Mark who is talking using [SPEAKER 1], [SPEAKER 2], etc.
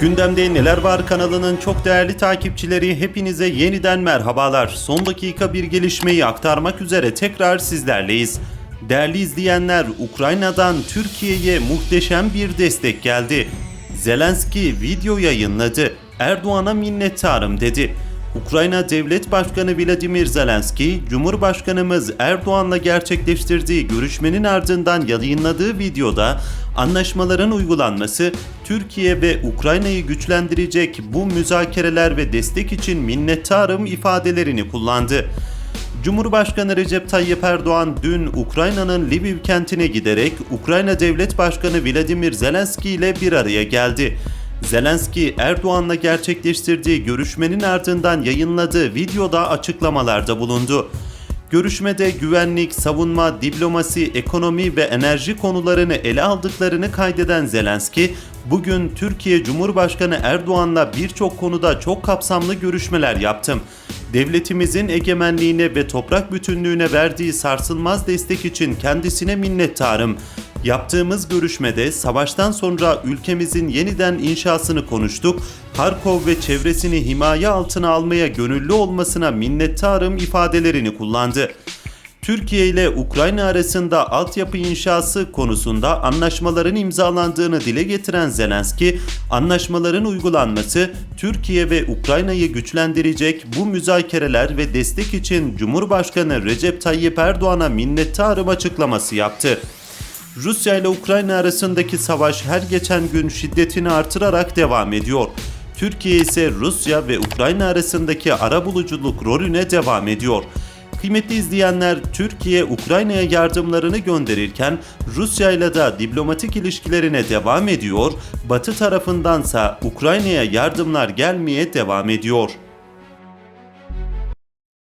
[SPEAKER 1] Gündemde Neler Var kanalının çok değerli takipçileri hepinize yeniden merhabalar. Son dakika bir gelişmeyi aktarmak üzere tekrar sizlerleyiz. Değerli izleyenler, Ukrayna'dan Türkiye'ye muhteşem bir destek geldi. Zelenski video yayınladı. Erdoğan'a minnettarım dedi. Ukrayna Devlet Başkanı Vladimir Zelenski, Cumhurbaşkanımız Erdoğan'la gerçekleştirdiği görüşmenin ardından yayınladığı videoda anlaşmaların uygulanması, Türkiye ve Ukrayna'yı güçlendirecek bu müzakereler ve destek için minnettarım ifadelerini kullandı. Cumhurbaşkanı Recep Tayyip Erdoğan dün Ukrayna'nın Lviv kentine giderek Ukrayna Devlet Başkanı Vladimir Zelenski ile bir araya geldi. Zelenski Erdoğan'la gerçekleştirdiği görüşmenin ardından yayınladığı videoda açıklamalarda bulundu. Görüşmede güvenlik, savunma, diplomasi, ekonomi ve enerji konularını ele aldıklarını kaydeden Zelenski, bugün Türkiye Cumhurbaşkanı Erdoğan'la birçok konuda çok kapsamlı görüşmeler yaptım. Devletimizin egemenliğine ve toprak bütünlüğüne verdiği sarsılmaz destek için kendisine minnettarım. Yaptığımız görüşmede savaştan sonra ülkemizin yeniden inşasını konuştuk. Harkov ve çevresini himaye altına almaya gönüllü olmasına minnettarım ifadelerini kullandı. Türkiye ile Ukrayna arasında altyapı inşası konusunda anlaşmaların imzalandığını dile getiren Zelenski, anlaşmaların uygulanması Türkiye ve Ukrayna'yı güçlendirecek bu müzakereler ve destek için Cumhurbaşkanı Recep Tayyip Erdoğan'a minnettarım açıklaması yaptı. Rusya ile Ukrayna arasındaki savaş her geçen gün şiddetini artırarak devam ediyor. Türkiye ise Rusya ve Ukrayna arasındaki arabuluculuk rolüne devam ediyor. Kıymetli izleyenler, Türkiye Ukrayna'ya yardımlarını gönderirken Rusya ile de diplomatik ilişkilerine devam ediyor, Batı tarafındansa Ukrayna'ya yardımlar gelmeye devam ediyor.